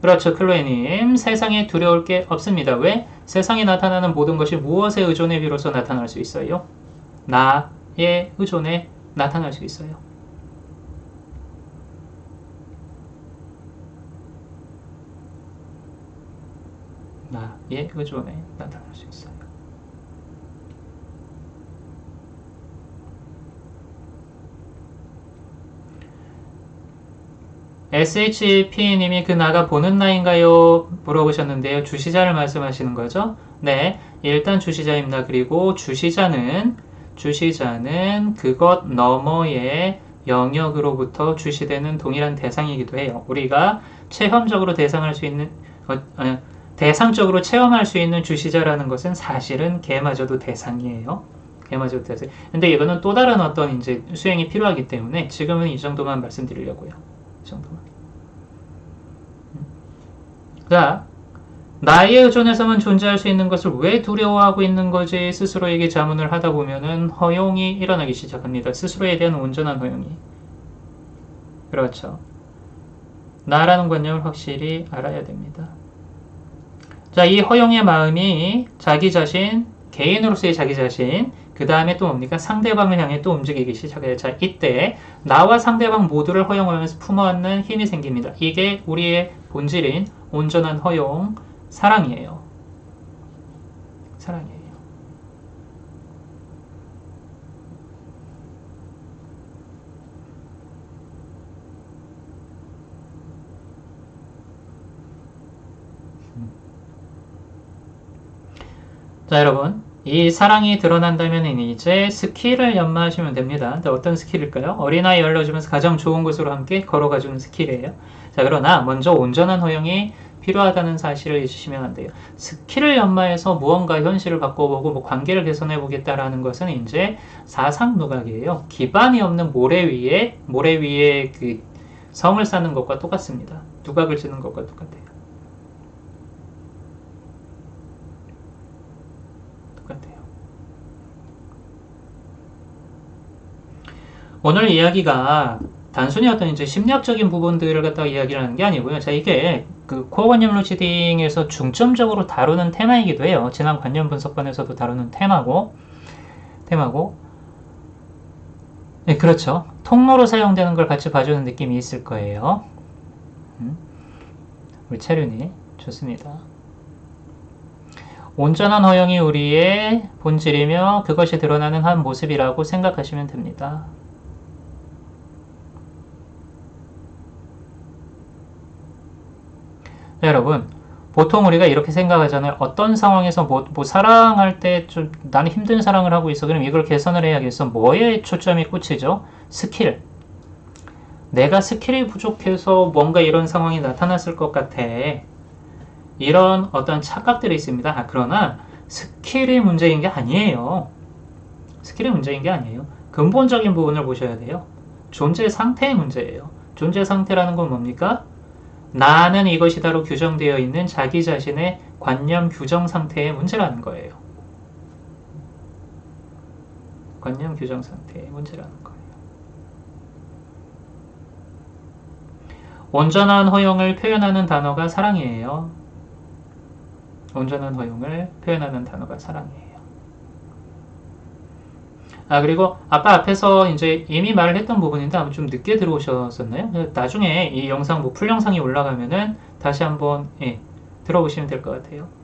그렇죠, 클로에님. 세상에 두려울 게 없습니다. 왜? 세상에 나타나는 모든 것이 무엇에 의존해 비로소 나타날 수 있어요? 나의 의존에 나타날 수 있어요. 나의 의존에 나타날 수 있어요. SHP님이 그 나가 보는 나인가요? 물어보셨는데요. 주시자를 말씀하시는 거죠? 네. 일단 주시자입니다. 그리고 주시자는, 주시자는 그것 너머의 영역으로부터 주시되는 동일한 대상이기도 해요. 우리가 체험적으로 대상할 수 있는, 어, 어, 대상적으로 체험할 수 있는 주시자라는 것은 사실은 개마저도 대상이에요. 개마저도 대상. 근데 이거는 또 다른 어떤 이제 수행이 필요하기 때문에 지금은 이 정도만 말씀드리려고요. 이 정도만. 음. 자, 나의 의존에서만 존재할 수 있는 것을 왜 두려워하고 있는 거지 스스로에게 자문을 하다 보면은 허용이 일어나기 시작합니다. 스스로에 대한 온전한 허용이. 그렇죠. 나라는 관념을 확실히 알아야 됩니다. 자, 이 허용의 마음이 자기 자신, 개인으로서의 자기 자신, 그 다음에 또 뭡니까? 상대방을 향해 또 움직이기 시작해요. 자, 이때 나와 상대방 모두를 허용하면서 품어안는 힘이 생깁니다. 이게 우리의 본질인 온전한 허용, 사랑이에요. 사랑이에요. 자, 여러분. 이 사랑이 드러난다면 이제 스킬을 연마하시면 됩니다. 어떤 스킬일까요? 어린아이 열려주면서 가장 좋은 곳으로 함께 걸어가주는 스킬이에요. 자, 그러나 먼저 온전한 허용이 필요하다는 사실을 잊으시면 안 돼요. 스킬을 연마해서 무언가 현실을 바꿔보고 뭐 관계를 개선해 보겠다라는 것은 이제 사상 누각이에요. 기반이 없는 모래 위에 모래 위에 그 성을 쌓는 것과 똑같습니다. 누각을 짓는 것과. 똑같아요. 오늘 이야기가 단순히 어떤 이제 심리학적인 부분들을 갖다가 이야기를 하는 게 아니고요. 자, 이게 그 코어 관념 로지딩에서 중점적으로 다루는 테마이기도 해요. 지난 관념 분석관에서도 다루는 테마고, 테마고, 네, 그렇죠. 통로로 사용되는 걸 같이 봐주는 느낌이 있을 거예요. 음? 우리 체륜이 좋습니다. 온전한 허용이 우리의 본질이며 그것이 드러나는 한 모습이라고 생각하시면 됩니다. 여러분 보통 우리가 이렇게 생각하잖아요. 어떤 상황에서 뭐, 뭐 사랑할 때 좀 나는 힘든 사랑을 하고 있어. 그럼 이걸 개선을 해야겠어. 뭐에 초점이 꽂히죠? 스킬. 내가 스킬이 부족해서 뭔가 이런 상황이 나타났을 것 같아. 이런 어떤 착각들이 있습니다. 아, 그러나 스킬이 문제인 게 아니에요. 스킬이 문제인 게 아니에요. 근본적인 부분을 보셔야 돼요. 존재 상태의 문제예요. 존재 상태라는 건 뭡니까? 나는 이것이다로 규정되어 있는 자기 자신의 관념 규정 상태의 문제라는 거예요. 관념 규정 상태의 문제라는 거예요. 온전한 허용을 표현하는 단어가 사랑이에요. 온전한 허용을 표현하는 단어가 사랑이에요. 아 그리고 아까 앞에서 이제 이미 말을 했던 부분인데 아마 좀 늦게 들어오셨었나요? 나중에 이 영상 뭐 풀 영상이 올라가면은 다시 한번 예, 들어보시면 될 것 같아요.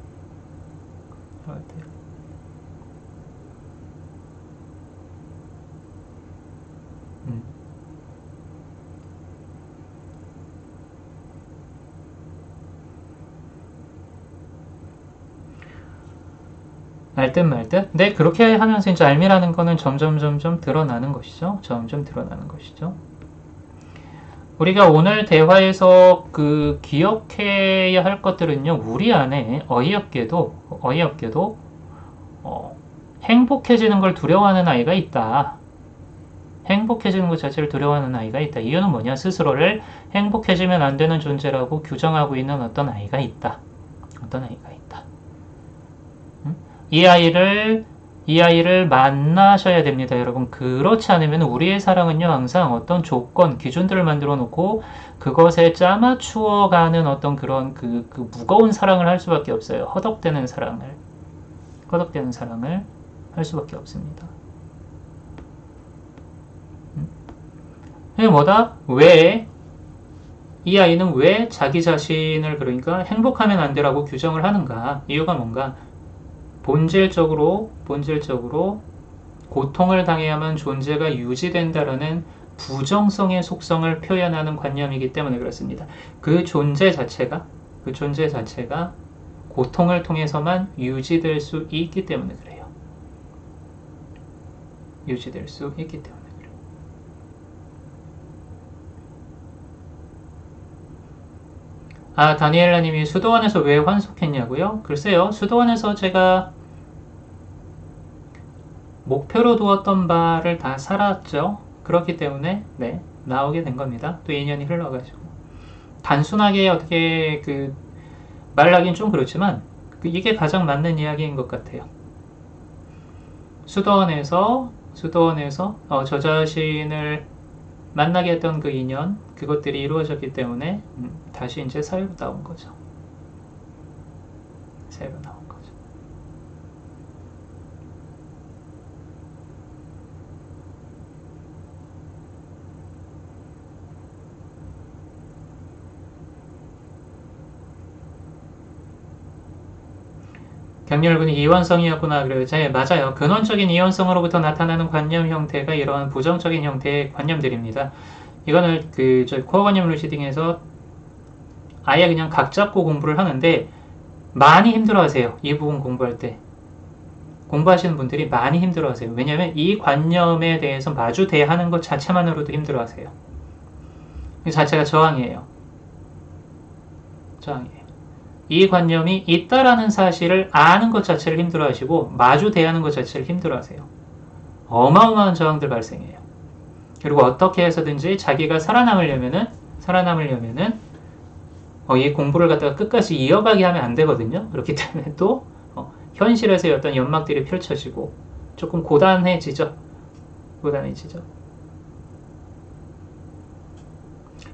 알듯 말듯. 네, 그렇게 하면서 이제 알미라는 거는 점점 점점 드러나는 것이죠. 점점 드러나는 것이죠. 우리가 오늘 대화에서 그 기억해야 할 것들은요, 우리 안에 어이없게도, 어이없게도, 어, 행복해지는 걸 두려워하는 아이가 있다. 행복해지는 것 자체를 두려워하는 아이가 있다. 이유는 뭐냐? 스스로를 행복해지면 안 되는 존재라고 규정하고 있는 어떤 아이가 있다. 어떤 아이가 있다. 이 아이를 이 아이를 만나셔야 됩니다, 여러분. 그렇지 않으면 우리의 사랑은요, 항상 어떤 조건, 기준들을 만들어 놓고 그것에 짜맞추어 가는 어떤 그런 그, 그 무거운 사랑을 할 수밖에 없어요. 허덕대는 사랑을. 허덕대는 사랑을 할 수밖에 없습니다. 이게 뭐다? 왜? 이 아이는 왜 자기 자신을 그러니까 행복하면 안 되라고 규정을 하는가? 이유가 뭔가? 본질적으로 본질적으로 고통을 당해야만 존재가 유지된다라는 부정성의 속성을 표현하는 관념이기 때문에 그렇습니다. 그 존재 자체가 그 존재 자체가 고통을 통해서만 유지될 수 있기 때문에 그래요. 유지될 수 있기 때문에. 아, 다니엘라님이 수도원에서 왜 환속했냐고요? 글쎄요, 수도원에서 제가 목표로 두었던 바를 다 살았죠. 그렇기 때문에 네 나오게 된 겁니다. 또 2년이 흘러가지고 단순하게 어떻게 그 말하긴 좀 그렇지만 그 이게 가장 맞는 이야기인 것 같아요. 수도원에서 수도원에서 어, 저 자신을 만나게 했던 그 인연 그것들이 이루어졌기 때문에 음, 다시 이제 사회로 나온 거죠. 사회로 나온 거죠. 경렬군이 이원성이었구나 그래요. 네, 맞아요. 근원적인 이원성으로부터 나타나는 관념 형태가 이러한 부정적인 형태의 관념들입니다. 이거는 그 저희 코어 관념 루시딩에서 아예 그냥 각 잡고 공부를 하는데 많이 힘들어 하세요. 이 부분 공부할 때. 공부하시는 분들이 많이 힘들어 하세요. 왜냐하면 이 관념에 대해서 마주 대하는 것 자체만으로도 힘들어 하세요. 이 자체가 저항이에요. 저항이에요. 이 관념이 있다라는 사실을 아는 것 자체를 힘들어 하시고 마주 대하는 것 자체를 힘들어 하세요. 어마어마한 저항들 발생해요. 그리고 어떻게 해서든지 자기가 살아남으려면은 살아남으려면은 어, 이 공부를 갖다가 끝까지 이어가게 하면 안 되거든요. 그렇기 때문에 또 어, 현실에서의 어떤 연막들이 펼쳐지고 조금 고단해지죠. 고단해지죠.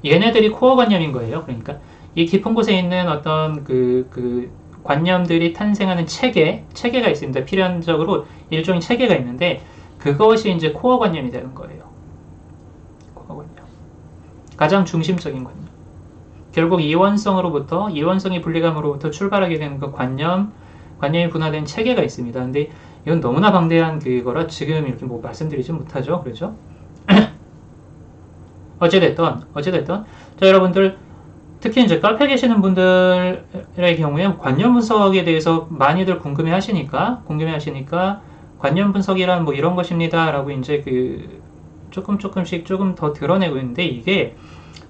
얘네들이 코어 관념인 거예요. 그러니까 이 깊은 곳에 있는 어떤 그, 그 관념들이 탄생하는 체계, 체계가 있습니다. 필연적으로 일종의 체계가 있는데 그것이 이제 코어 관념이 되는 거예요. 가장 중심적인 관념. 결국 이원성으로부터 이원성의 분리감으로부터 출발하게 되는 그 관념, 관념이 분화된 체계가 있습니다. 근데 이건 너무나 방대한 그거라 지금 이렇게 뭐 말씀드리지 못하죠. 그렇죠? 어찌됐든, 어찌됐든. 자, 여러분들, 특히 이제 카페 계시는 분들의 경우에 관념 분석에 대해서 많이들 궁금해 하시니까, 궁금해 하시니까, 관념 분석이란 뭐 이런 것입니다. 라고 이제 그 조금 조금씩 조금 더 드러내고 있는데 이게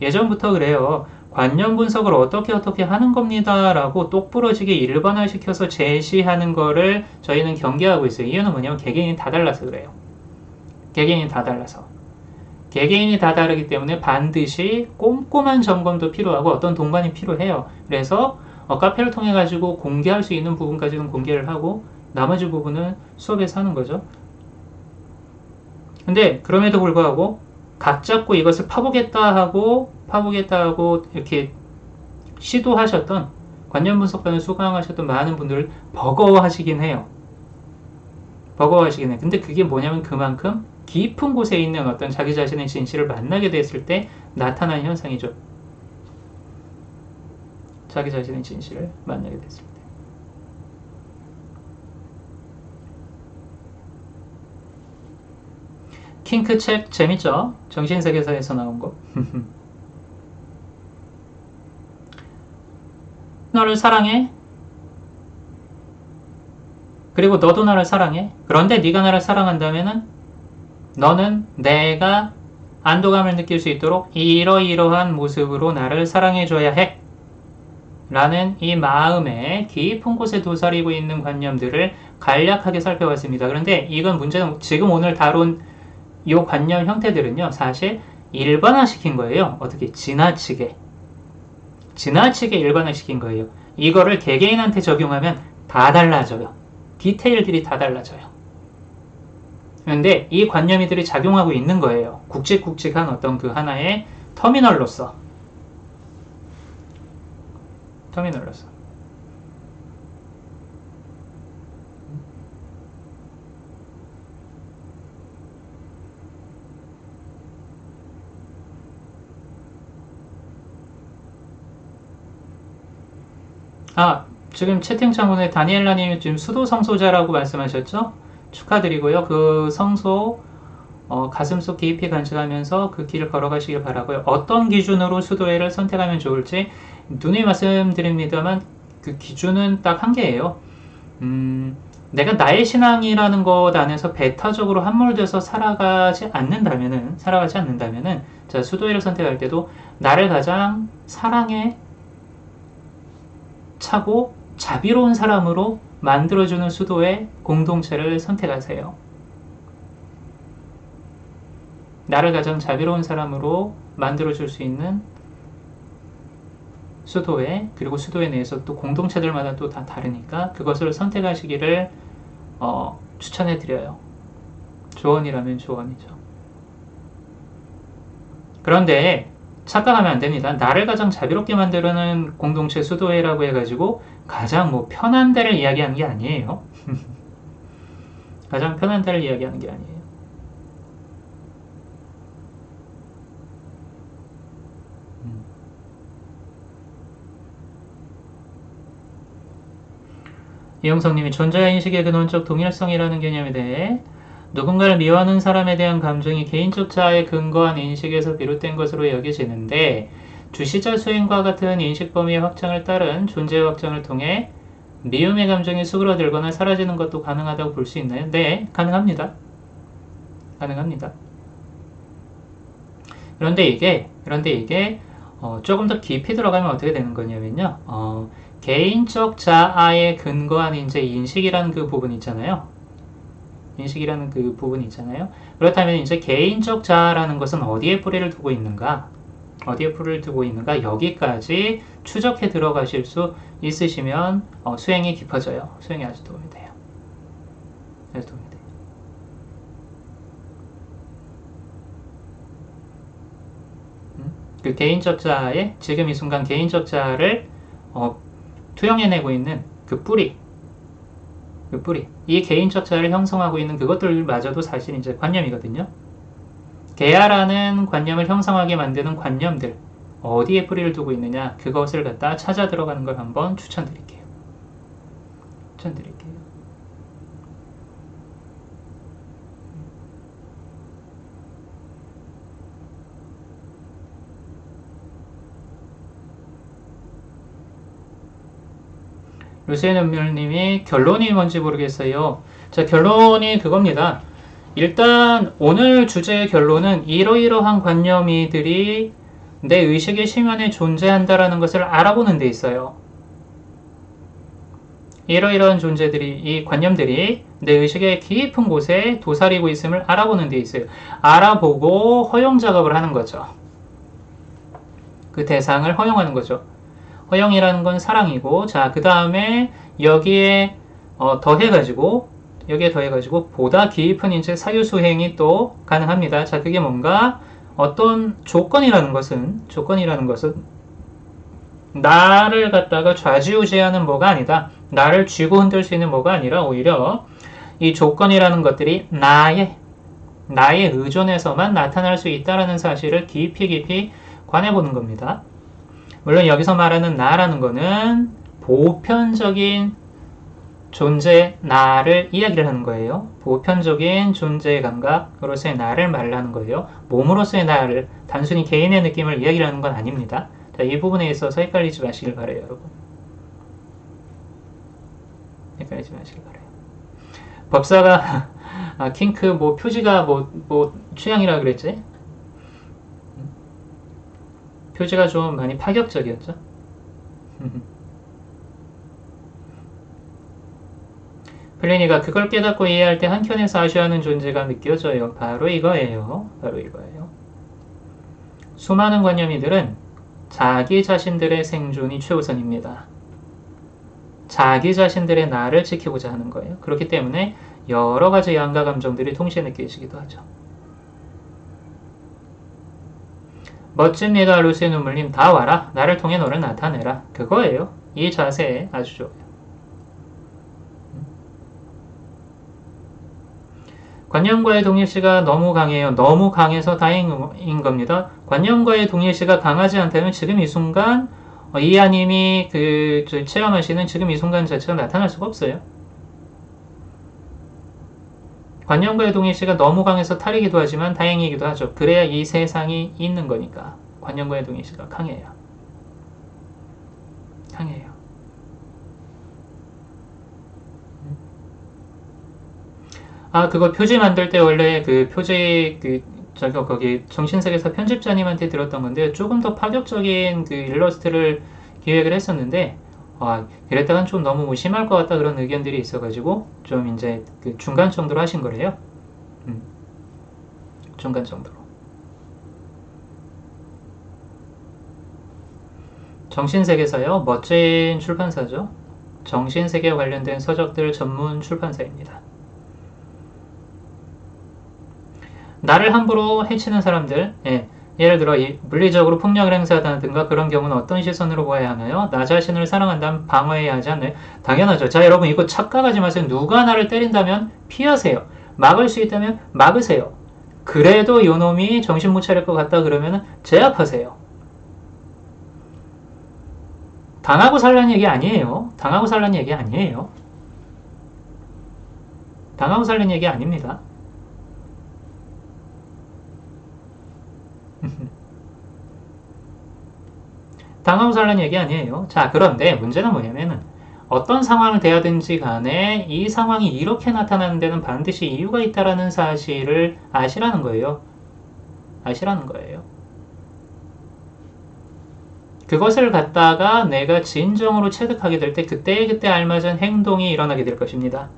예전부터 그래요. 관념 분석을 어떻게 어떻게 하는 겁니다. 라고 똑부러지게 일반화시켜서 제시하는 거를 저희는 경계하고 있어요. 이유는 뭐냐면 개개인이 다 달라서 그래요. 개개인이 다 달라서. 개개인이 다 다르기 때문에 반드시 꼼꼼한 점검도 필요하고 어떤 동반이 필요해요. 그래서 어, 카페를 통해 가지고 공개할 수 있는 부분까지는 공개를 하고 나머지 부분은 수업에서 하는 거죠. 근데 그럼에도 불구하고 각 잡고 이것을 파보겠다 하고 파보겠다 하고 이렇게 시도하셨던 관념 분석반을 수강하셨던 많은 분들 버거워하시긴 해요. 버거워하시긴 해요. 근데 그게 뭐냐면 그만큼 깊은 곳에 있는 어떤 자기 자신의 진실을 만나게 됐을 때 나타나는 현상이죠. 자기 자신의 진실을 만나게 됐을 때. 킹크 책 재밌죠? 정신세계사에서 나온 거. 너를 사랑해? 그리고 너도 나를 사랑해? 그런데 네가 나를 사랑한다면은 너는 내가 안도감을 느낄 수 있도록 이러이러한 모습으로 나를 사랑해줘야 해. 라는 이 마음의 깊은 곳에 도사리고 있는 관념들을 간략하게 살펴봤습니다. 그런데 이건 문제는 지금 오늘 다룬 이 관념 형태들은요, 사실 일반화시킨 거예요. 어떻게? 지나치게. 지나치게 일반화시킨 거예요. 이거를 개개인한테 적용하면 다 달라져요. 디테일들이 다 달라져요. 그런데 이 관념이들이 작용하고 있는 거예요. 굵직굵직한 어떤 그 하나의 터미널로서. 터미널로서. 아, 지금 채팅창문에 다니엘라님이 지금 수도 성소자라고 말씀하셨죠? 축하드리고요. 그 성소 어, 가슴속 깊이 간직하면서 그 길을 걸어가시길 바라고요. 어떤 기준으로 수도회를 선택하면 좋을지 눈이 말씀드립니다만 그 기준은 딱 한 개예요. 음, 내가 나의 신앙이라는 것 안에서 배타적으로 함몰돼서 살아가지 않는다면은 살아가지 않는다면은 자 수도회를 선택할 때도 나를 가장 사랑에 차고 자비로운 사람으로 만들어주는 수도의 공동체를 선택하세요. 나를 가장 자비로운 사람으로 만들어줄 수 있는 수도회 그리고 수도회 내에서 또 공동체들마다 또 다 다르니까 그것을 선택하시기를 어, 추천해 드려요. 조언이라면 조언이죠. 그런데 착각하면 안 됩니다. 나를 가장 자비롭게 만드는 공동체 수도회라고 해가지고 가장 뭐 편한 데를 이야기하는 게 아니에요. 가장 편한 데를 이야기하는 게 아니에요. 음. 이영성님이 존재와 인식의 근원적 동일성이라는 개념에 대해 누군가를 미워하는 사람에 대한 감정이 개인적 자아에 근거한 인식에서 비롯된 것으로 여겨지는데 주시자 수행과 같은 인식 범위의 확장을 따른 존재 확장을 통해 미움의 감정이 수그러들거나 사라지는 것도 가능하다고 볼 수 있나요? 네, 가능합니다. 가능합니다. 그런데 이게 그런데 이게 어, 조금 더 깊이 들어가면 어떻게 되는 거냐면요. 어, 개인적 자아에 근거한 이제 인식이라는 그 부분 있잖아요. 인식이라는 그 부분이 있잖아요. 그렇다면 이제 개인적 자아라는 것은 어디에 뿌리를 두고 있는가? 어디에 뿌리를 두고 있는가? 여기까지 추적해 들어가실 수 있으시면 어, 수행이 깊어져요. 수행이 아주 도움이 돼요. 아주 도움이 돼요. 음? 그 개인적 자아의 지금 이 순간 개인적 자아를 어, 투영해내고 있는 그 뿌리 그 뿌리. 이 개인 적 자를 형성하고 있는 그것들마저도 사실 이제 관념이거든요. 개야라는 관념을 형성하게 만드는 관념들. 어디에 뿌리를 두고 있느냐. 그것을 갖다 찾아 들어가는 걸 한번 추천드릴게요. 추천드릴게요. 루세는별님이 결론이 뭔지 모르겠어요. 자, 결론이 그겁니다. 일단 오늘 주제의 결론은 이러이러한 관념이들이 내 의식의 심연에 존재한다라는 것을 알아보는 데 있어요. 이러이러한 존재들이, 이 관념들이 내 의식의 깊은 곳에 도사리고 있음을 알아보는 데 있어요. 알아보고 허용 작업을 하는 거죠. 그 대상을 허용하는 거죠. 허영이라는 건 사랑이고 자 그 다음에 여기에 어, 더해가지고 여기에 더해가지고 보다 깊은 이제 사유 수행이 또 가능합니다. 자 그게 뭔가 어떤 조건이라는 것은 조건이라는 것은 나를 갖다가 좌지우지하는 뭐가 아니다. 나를 쥐고 흔들 수 있는 뭐가 아니라 오히려 이 조건이라는 것들이 나의 나의 의존에서만 나타날 수 있다라는 사실을 깊이 깊이 관해보는 겁니다. 물론 여기서 말하는 나라는 거는 보편적인 존재 나를 이야기를 하는 거예요. 보편적인 존재 감각으로서의 나를 말하는 거예요. 몸으로서의 나를 단순히 개인의 느낌을 이야기를 하는 건 아닙니다. 자, 이 부분에 있어서 헷갈리지 마시길 바래요, 여러분. 헷갈리지 마시길 바래요. 법사가 아, 킹크 뭐 표지가 뭐, 뭐 취향이라 그랬지? 표지가 좀 많이 파격적이었죠. 플리니가 그걸 깨닫고 이해할 때 한켠에서 아쉬워하는 존재가 느껴져요. 바로 이거예요. 바로 이거예요. 수많은 관념이들은 자기 자신들의 생존이 최우선입니다. 자기 자신들의 나를 지키고자 하는 거예요. 그렇기 때문에 여러 가지 양가 감정들이 동시에 느껴지기도 하죠. 멋집니다. 루시의 눈물님 다 와라. 나를 통해 너를 나타내라. 그거예요. 이 자세 아주 좋아요. 관념과의 동일시가 너무 강해요. 너무 강해서 다행인 겁니다. 관념과의 동일시가 강하지 않다면 지금 이 순간 어, 이하님이 그 체험하시는 지금 이 순간 자체가 나타날 수가 없어요. 관념과의 동일시가 너무 강해서 탈이기도 하지만 다행이기도 하죠. 그래야 이 세상이 있는 거니까. 관념과의 동일시가 강해요. 강해요. 아, 그거 표지 만들 때 원래 그 표지 그 저기 거기 정신세계사 편집자님한테 들었던 건데 조금 더 파격적인 그 일러스트를 기획을 했었는데 아, 이랬다간 좀 너무 심할 것 같다 그런 의견들이 있어가지고 좀 이제 그 중간 정도로 하신 거래요. 음, 중간 정도로. 정신세계사요. 멋진 출판사죠. 정신세계 관련된 서적들 전문 출판사입니다. 나를 함부로 해치는 사람들, 예, 예를 들어 물리적으로 폭력을 행사한다든가 그런 경우는 어떤 시선으로 보아야 하나요? 나 자신을 사랑한다면 방어해야 하지 않나요? 당연하죠. 자 여러분 이거 착각하지 마세요. 누가 나를 때린다면 피하세요. 막을 수 있다면 막으세요. 그래도 요놈이 정신 못 차릴 것 같다 그러면 제압하세요. 당하고 살라는 얘기 아니에요. 당하고 살라는 얘기 아니에요. 당하고 살라는 얘기 아닙니다. 당하고 살라는 얘기 아니에요. 자, 그런데 문제는 뭐냐면은 어떤 상황을 대하든지 간에 이 상황이 이렇게 나타나는 데는 반드시 이유가 있다라는 사실을 아시라는 거예요. 아시라는 거예요. 그것을 갖다가 내가 진정으로 체득하게 될 때 그때에 그때 알맞은 행동이 일어나게 될 것입니다.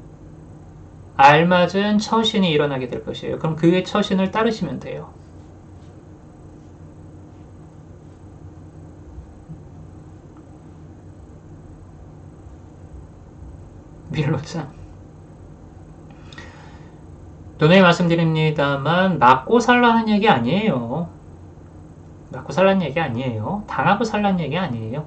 알맞은 처신이 일어나게 될 것이에요. 그럼 그의 처신을 따르시면 돼요. 밀로장. 도내 말씀드립니다만 맞고 살라는 얘기 아니에요. 맞고 살라는 얘기 아니에요. 당하고 살라는 얘기 아니에요.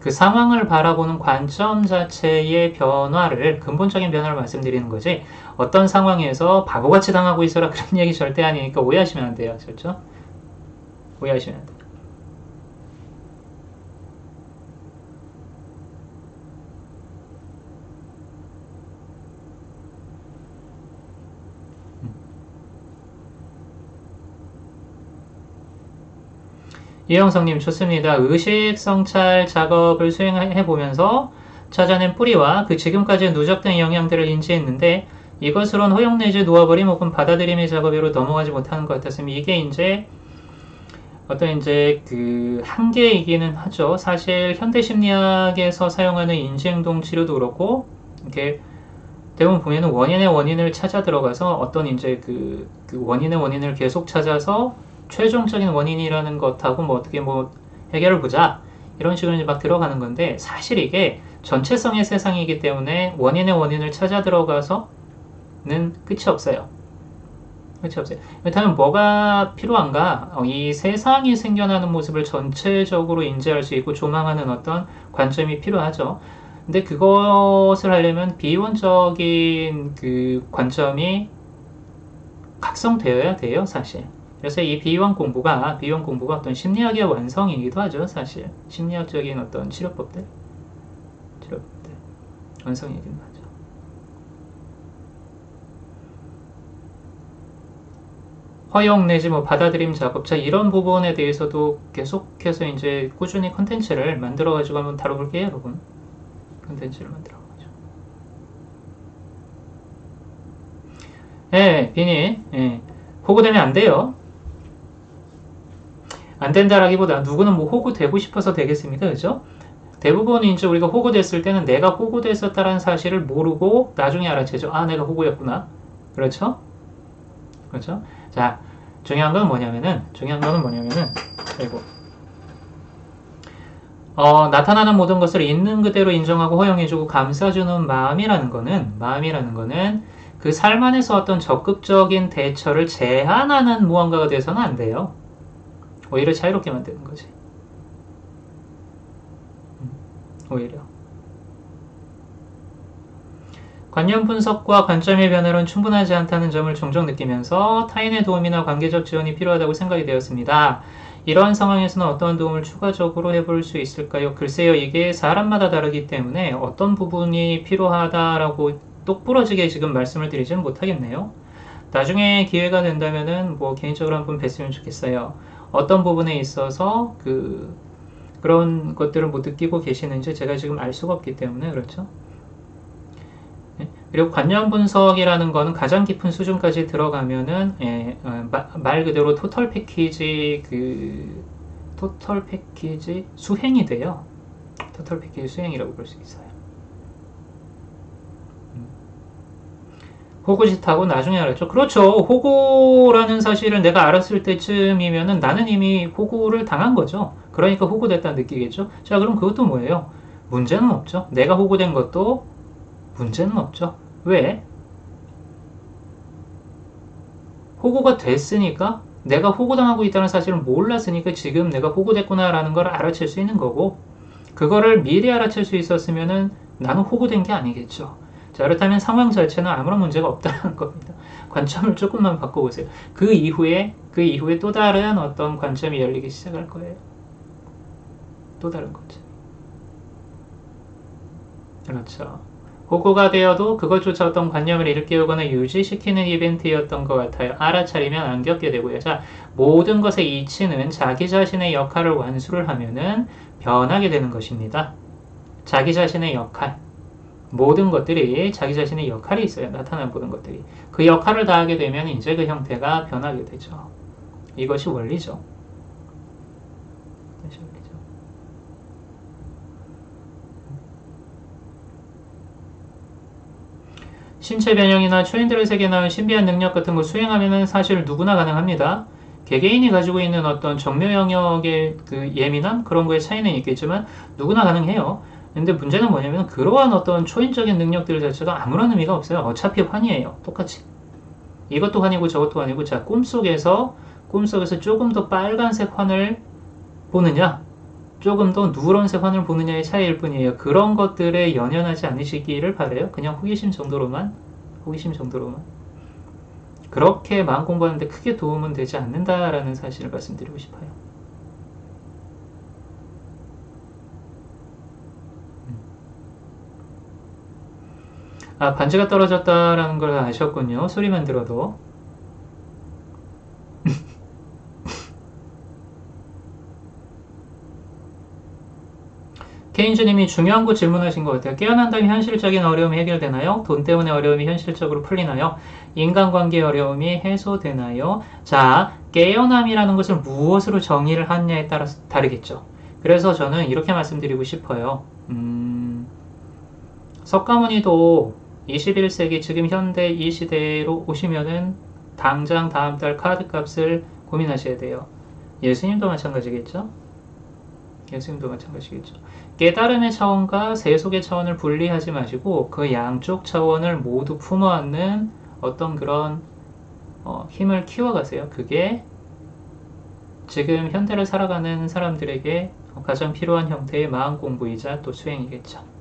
그 상황을 바라보는 관점 자체의 변화를 근본적인 변화를 말씀드리는 거지 어떤 상황에서 바보같이 당하고 있어라 그런 얘기 절대 아니니까 오해하시면 안 돼요. 그렇죠? 오해하시면 안 돼요. 이영성님 좋습니다. 의식 성찰 작업을 수행해 보면서 찾아낸 뿌리와 그 지금까지 누적된 영향들을 인지했는데 이것으론 허용 내지 놓아버림 혹은 받아들임의 작업으로 넘어가지 못하는 것 같았으면 이게 이제 어떤 이제 그 한계이기는 하죠. 사실 현대 심리학에서 사용하는 인지행동 치료도 그렇고 이렇게 대부분 보면은 원인의 원인을 찾아 들어가서 어떤 이제 그, 그 원인의 원인을 계속 찾아서 최종적인 원인이라는 것하고 뭐 어떻게 뭐 해결을 보자 이런 식으로 막 들어가는 건데 사실 이게 전체성의 세상이기 때문에 원인의 원인을 찾아 들어가서는 끝이 없어요. 끝이 없어요. 그렇다면 뭐가 필요한가? 어, 이 세상이 생겨나는 모습을 전체적으로 인지할 수 있고 조망하는 어떤 관점이 필요하죠. 근데 그것을 하려면 비원적인 그 관점이 각성되어야 돼요, 사실. 그래서 이 비유형 공부가 비유형 공부가 어떤 심리학의 완성이기도 하죠, 사실. 심리학적인 어떤 치료법들, 치료법들 완성이기도 하죠. 허용 내지 뭐 받아들임 작업자 이런 부분에 대해서도 계속해서 이제 꾸준히 컨텐츠를 만들어 가지고 한번 다뤄볼게요, 여러분. 컨텐츠를 만들어 가지고. 예, 비니, 예. 호구되면 안 돼요. 안 된다라기보다 누구는 뭐 호구되고 싶어서 되겠습니다. 그죠? 대부분 이제 우리가 호구됐을 때는 내가 호구됐었다라는 사실을 모르고 나중에 알아채죠. 아, 내가 호구였구나. 그렇죠? 그렇죠? 자, 중요한 건 뭐냐면은, 중요한 거는 뭐냐면은, 그리고, 어, 나타나는 모든 것을 있는 그대로 인정하고 허용해주고 감싸주는 마음이라는 거는 마음이라는 거는 그 삶 안에서 어떤 적극적인 대처를 제한하는 무언가가 돼서는 안 돼요. 오히려 자유롭게 만드는 거지. 음, 오히려. 관념 분석과 관점의 변화는 충분하지 않다는 점을 종종 느끼면서 타인의 도움이나 관계적 지원이 필요하다고 생각이 되었습니다. 이러한 상황에서는 어떤 도움을 추가적으로 해볼 수 있을까요? 글쎄요, 이게 사람마다 다르기 때문에 어떤 부분이 필요하다라고 똑부러지게 지금 말씀을 드리지는 못하겠네요. 나중에 기회가 된다면은 뭐 개인적으로 한번 뵀으면 좋겠어요. 어떤 부분에 있어서 그 그런 것들을 못 느끼고 계시는지 제가 지금 알 수가 없기 때문에 그렇죠. 네. 그리고 관념 분석이라는 거는 가장 깊은 수준까지 들어가면은 예, 어, 말 그대로 토털 패키지 그 토털 패키지 수행이 돼요. 토털 패키지 수행이라고 볼 수 있어요. 호구짓하고 나중에 알았죠. 그렇죠. 호구라는 사실을 내가 알았을 때쯤이면은 나는 이미 호구를 당한 거죠. 그러니까 호구됐다 느끼겠죠. 자, 그럼 그것도 뭐예요? 문제는 없죠. 내가 호구된 것도 문제는 없죠. 왜? 호구가 됐으니까 내가 호구당하고 있다는 사실을 몰랐으니까 지금 내가 호구됐구나라는 걸 알아챌 수 있는 거고 그거를 미리 알아챌 수 있었으면은 나는 호구된 게 아니겠죠. 자, 그렇다면 상황 자체는 아무런 문제가 없다는 겁니다. 관점을 조금만 바꿔보세요. 그 이후에, 그 이후에 또 다른 어떤 관점이 열리기 시작할 거예요. 또 다른 관점. 그렇죠. 호구가 되어도 그것조차 어떤 관념을 일깨우거나 유지시키는 이벤트였던 것 같아요. 알아차리면 안 겪게 되고요. 자, 모든 것의 이치는 자기 자신의 역할을 완수를 하면은 변하게 되는 것입니다. 자기 자신의 역할. 모든 것들이 자기 자신의 역할이 있어요. 나타나 보는 것들이. 그 역할을 다하게 되면 이제 그 형태가 변하게 되죠. 이것이 원리죠. 신체 변형이나 초인들의 세계 나온 신비한 능력 같은 거 수행하면 사실 누구나 가능합니다. 개개인이 가지고 있는 어떤 정묘 영역의 그 예민함 그런 거에 차이는 있겠지만 누구나 가능해요. 근데 문제는 뭐냐면 그러한 어떤 초인적인 능력들 자체가 아무런 의미가 없어요. 어차피 환이에요. 똑같이. 이것도 환이고 저것도 환이고 자 꿈속에서 꿈속에서 조금 더 빨간색 환을 보느냐 조금 더 누런색 환을 보느냐의 차이일 뿐이에요. 그런 것들에 연연하지 않으시기를 바래요. 그냥 호기심 정도로만 호기심 정도로만 그렇게 마음 공부하는데 크게 도움은 되지 않는다라는 사실을 말씀드리고 싶어요. 아, 반지가 떨어졌다라는 걸 아셨군요. 소리만 들어도. 케인주님이 중요한 거 질문하신 것 같아요. 깨어난다면 현실적인 어려움이 해결되나요? 돈 때문에 어려움이 현실적으로 풀리나요? 인간관계 어려움이 해소되나요? 자, 깨어남이라는 것을 무엇으로 정의를 하느냐에 따라서 다르겠죠. 그래서 저는 이렇게 말씀드리고 싶어요. 음, 석가모니도 21세기 지금 현대 이 시대로 오시면은 당장 다음 달 카드 값을 고민하셔야 돼요. 예수님도 마찬가지겠죠? 예수님도 마찬가지겠죠. 깨달음의 차원과 세속의 차원을 분리하지 마시고 그 양쪽 차원을 모두 품어안는 어떤 그런 어, 힘을 키워가세요. 그게 지금 현대를 살아가는 사람들에게 가장 필요한 형태의 마음 공부이자 또 수행이겠죠.